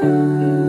เ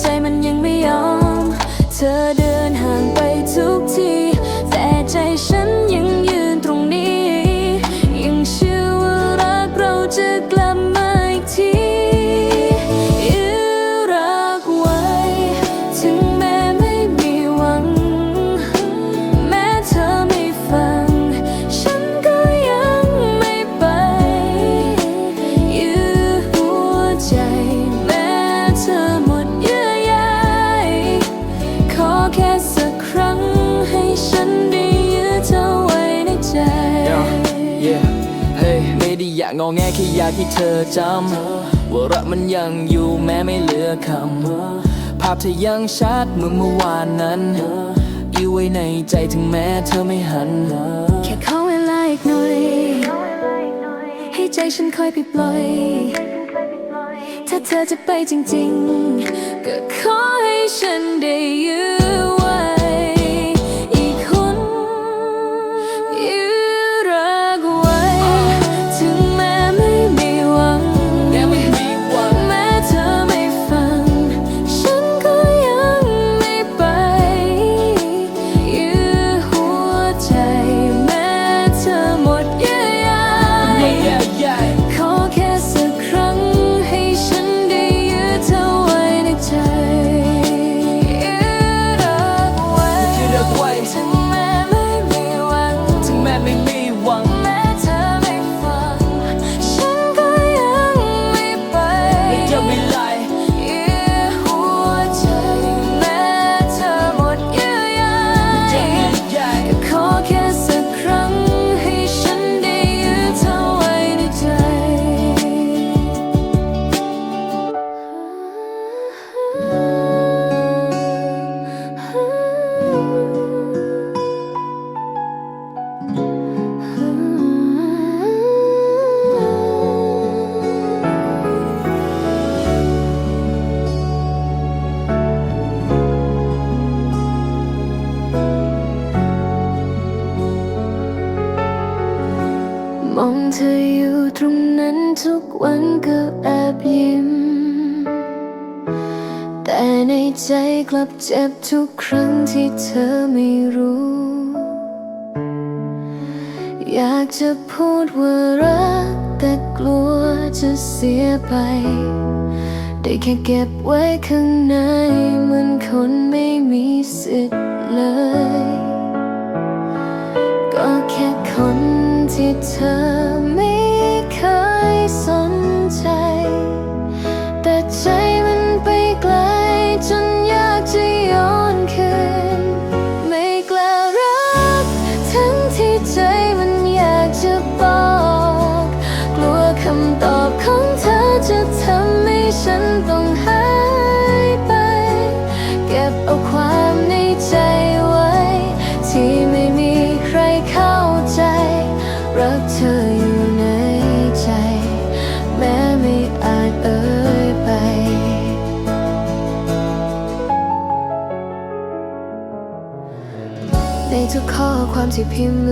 ใจมันยังไม่ยอม เธอเดินห่างไปทุกที แต่ใจฉันากงอแงแค่อยากให้เธอจำว่ารักมันยังอยู่แม้ไม่เหลือคำภาพเธอยังชัดเหมือนเมื่อวานนั้นอยู่ไว้ในใจถึงแม้เธอไม่หันแค่ขอเวลาอีกหน่อยให้ใจฉันค่อยไปปล่อย ถ้าเธอจะไปจริงๆ ก็ขอให้ฉันได้ยื้อไนก็แอบยิ้ม แต่ในใจกลับเจ็บทุกครั้งที่เธอไม่รู้ อยากจะพูดว่ารัก แต่กลัวจะเสียไป ได้แค่เก็บไว้ข้างในเหมือนคนไม่มีสิทธิ์เลย ก็แค่คนที่เธอไม่เคยสน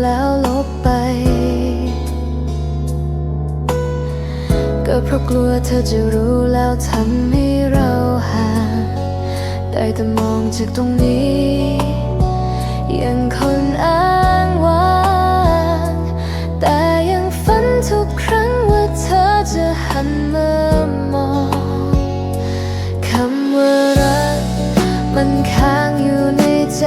แล้วลบไป ก็เพราะกลัวเธอจะรู้แล้วทำให้เราห่างได้แต่มองจากตรงนี้ ยังคนอ้างว้างแต่ยังฝันทุกครั้งว่าเธอจะหันมามองคำว่ารักมันค้างอยู่ในใจ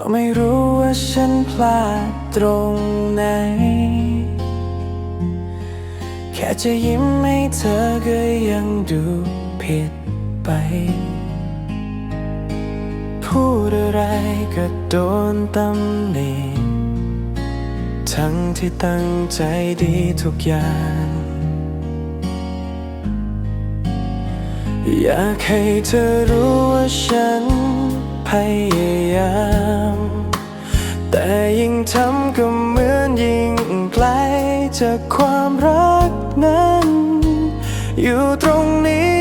ก็ไม่รู้ว่าฉันพลาดตรงไหน แค่จะยิ้มให้เธอก็ยังดูผิดไป พูดอะไรก็โดนตำหนิทั้งที่ตั้งใจดีทุกอย่าง อยากให้เธอรู้ว่าฉัน พยายาม แต่ยิ่งทำก็เหมือนยิ่งไกลจากความรักนั้น อยู่ตรงนี้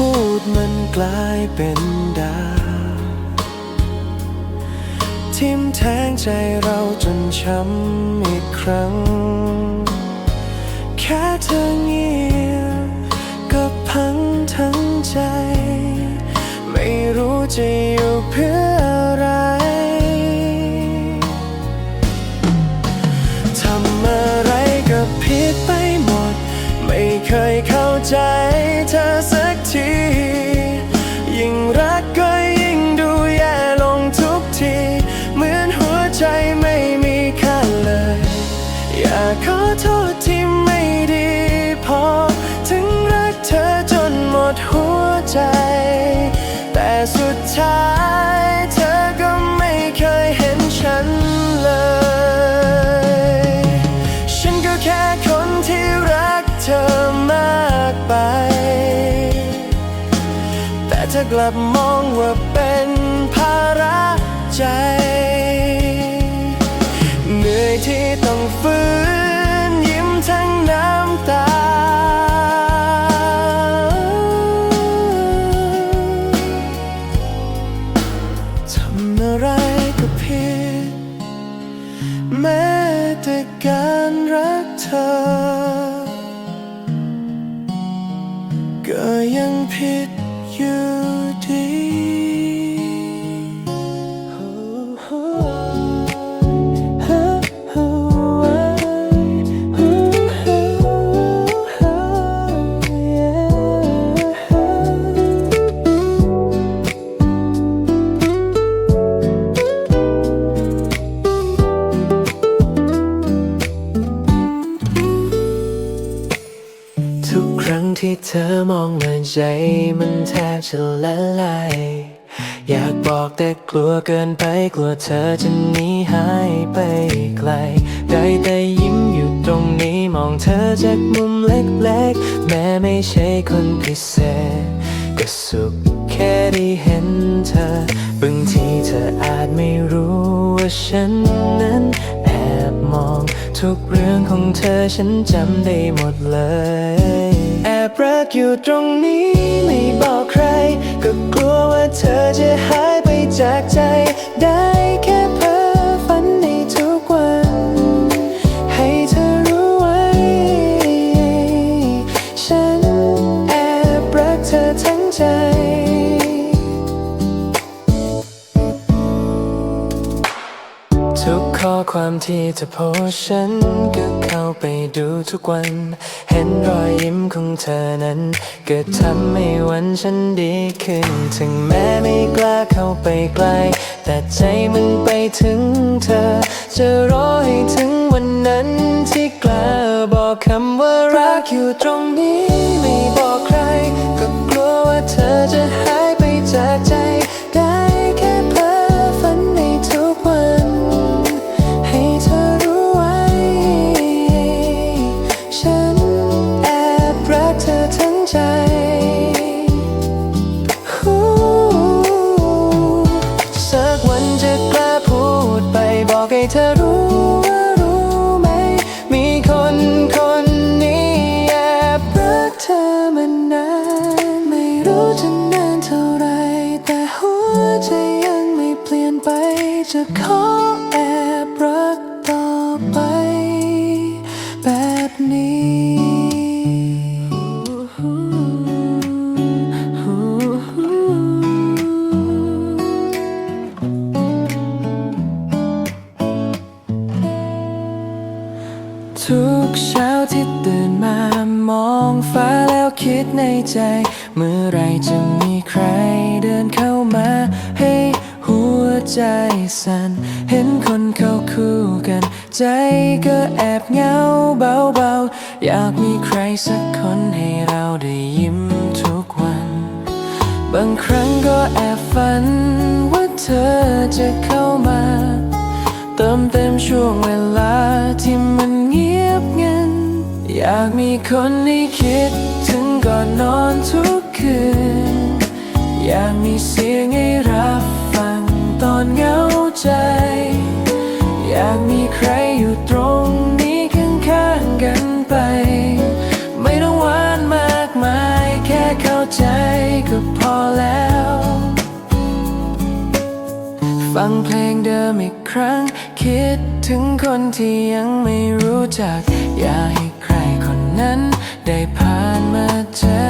พูดมันกลายเป็นดาทิมแทงใจเราจนช้ำอีกครั้ง แค่เธอเงียบก็พังทั้งใจ ไม่รู้จะอยู่เพื่อ กลับมองว่าเป็นภาระใจ แทบจะละลายอยากบอกแต่กลัวเกินไปกลัวเธอจะหนีหายไปไกล ได้แต่ยิ้มอยู่ตรงนี้มองเธอจากมุมเล็กๆ แม้ไม่ใช่คนพิเศษ ก็สุขแค่ได้เห็นเธอบางทีเธออาจไม่รู้ว่าฉันนั้น บมอง ทุกเรื่องของเธอฉันจำได้หมดเลย แอบรักอยู่ตรงนี้ไม่บอกใคร ก็กลัวว่าเธอจะหายไปจากใจ ได้แค่เพ้อ ความที่เธอโพสฉันก็เข้าไปดูทุกวัน เห็นรอยยิ้มของเธอนั้นก็ทำให้วันฉันดีขึ้น ถึงแม้ไม่กล้าเข้าไปใกล้แต่ใจมันไปถึงเธอ จะรอให้ถึงวันนั้นที่กล้าบอกคำว่ารักอยู่ตรงนี้ไม่บอกใคร ก็กลัวว่าเธอจะหายไปจาก เธอรู้ ใจ เมื่อไรจะมีใครเดินเข้ามา ให้หัวใจสั่น เห็นคนเข้าคู่กัน ใจก็แอบเหงาเบาๆ อยากมีใครสักคนให้เราได้ยิ้มทุกวัน บางครั้งก็แอบฝัน ว่าเธอจะเข้ามา เติมเต็มช่วงเวลาที่มันเงียบงันอยากมีคนให้คิด ก่อนนอนทุกคืน อยากมีเสียงให้รับฟังตอนเหงาใจ อยากมีใครอยู่ตรงนี้ข้างๆกันไป ไม่ต้องหวานมากมาย แค่เข้าใจก็พอแล้ว ฟังเพลงเดิมอีกครั้ง คิดถึงคนที่ยังไม่รู้จัก อยากให้ใครคนนั้น ได้ผ่านมาเจอ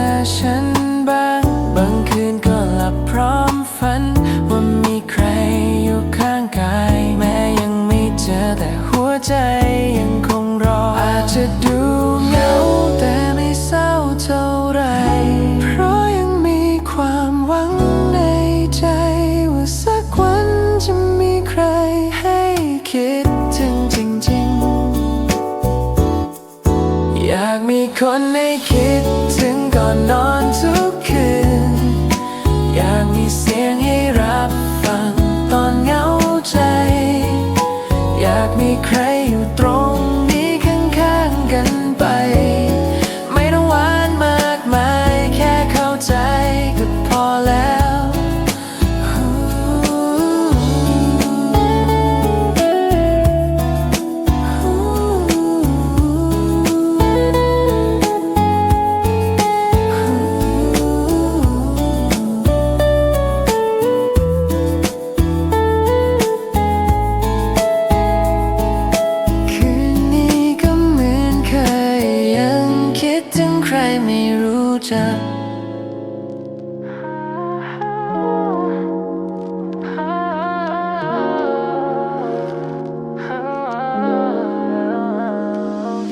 ไม่รู้จัก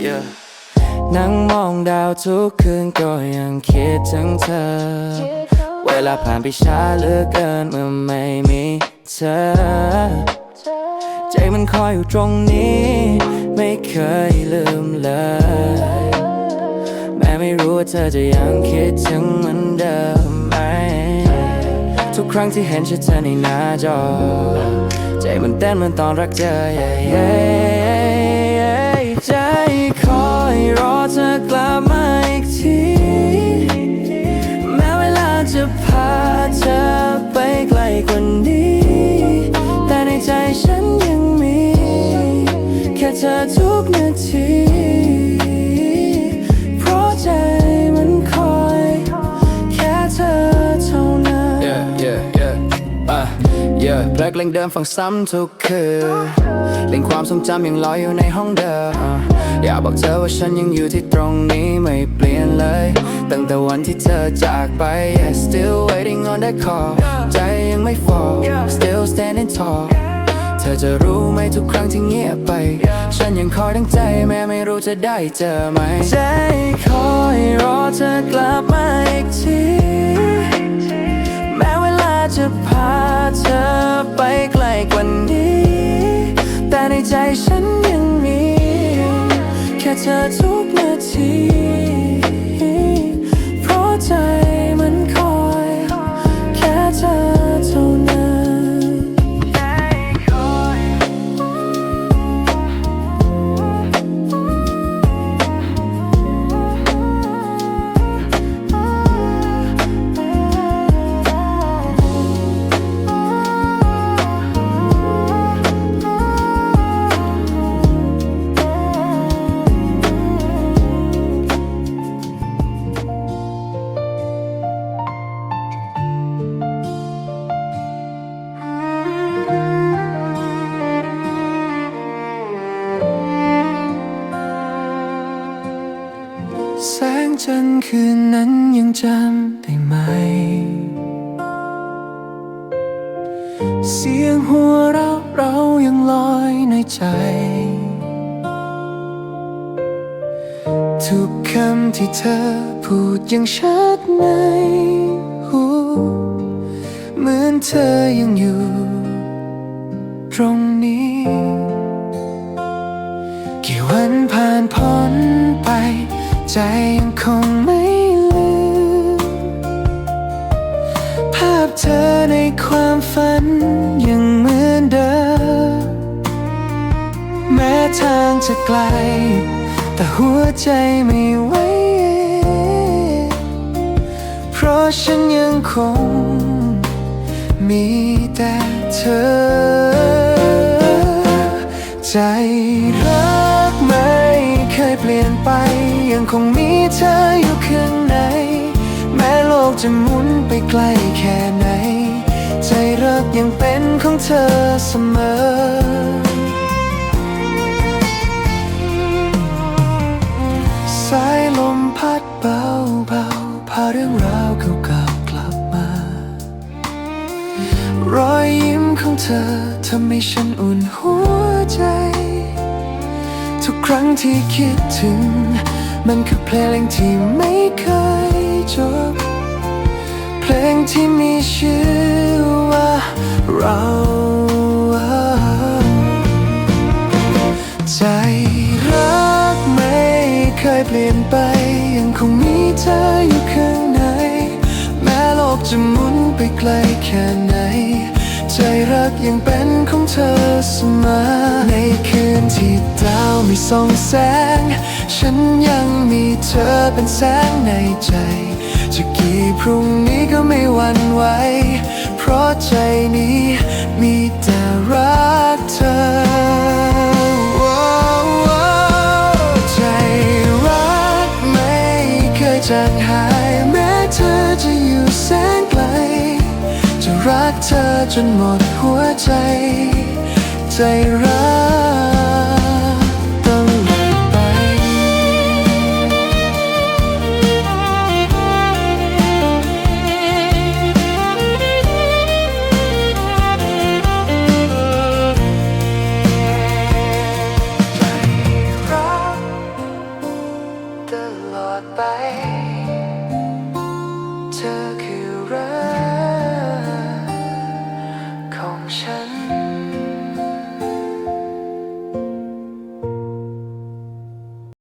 Yeah. นั่งมองดาวทุกคืนก็ยังคิดถึงเธอ เวลาผ่านไปช้าเหลือเกินเมื่อไม่มีเธอ ใจมันคอยอยู่ตรงนี้ ไม่เคยลืมเลยแม้ไม่รู้ ว่าเธอจะยังคิดถึงเหมือนเดิมไหม ทุกครั้งที่เห็นฉันเธอในหน้าจอ ใจมันเต้นเหมือนตอนรักเจอ yeah, yeah, yeah ใจคอยรอเธอกลับมาอีกที แม้เวลาจะพาเธอไปไกลกว่านี้ แต่ในใจฉันยังมี แค่เธอทุกนาที yeah เพลงเพลงเดิมฟังซ้ำทุกคืนเล่นความทรงจำยังลอยอยู่ในห้องเดิมอยากบอกเธอว่าฉันยังอยู่ที่ตรงนี้ไม่เปลี่ยนเลย ตั้งแต่วันที่เธอจากไป yeah still waiting on that call ใจยังไม่ fall still standing tall เธอจะรู้ไหมทุกครั้งที่เงียบไป ฉันยังคอยตั้งใจแม้ไม่รู้จะได้เจอไหม ใจคอยรอเธอกลับมาอีกที แม้เวลาจะพาน เธอไปไกลกว่านี้ แต่ในใจฉันยังมี แค่เธอทุกนาที เพราะใจมันคอย แสงจันทร์คืนนั้นยังจำได้ไหม เสียงหัวเราะเรายังลอยในใจ ทุกคำที่เธอพูดยังชัดในหูเหมือนเธอยังอยู่ ตรงนี้ กี่วันผ่านพ้นไปใจ ไกล แต่หัวใจไม่ไหวเพราะฉันยังคง มีแต่เธอ ใจรักไม่เคยเปลี่ยนไป ยังคงมีเธออยู่ข้างใน แม้โลกจะหมุนไปไกลแค่ไหน ใจรักยังเป็นของเธอเสมอ ที่คิดถึง มันคือเพลงที่ไม่เคยจบ เพลงที่มีชื่อว่าเราใจรักไม่เคยเปลี่ยนไปยังคงมีเธออยู่ข้างใน แม้โลกจะหมุนไปไกลแค่ไหน ใจรักยังเป็น เธอเสมอในคืนที่ดาวไม่ส่องแสง ฉันยังมีเธอเป็นแสงในใจ จะกี่พรุ่งนี้ก็ไม่หวั่นไหว เพราะใจนี้มีแต่รักเธอ เธอจนหมดหัวใจ ใจรัก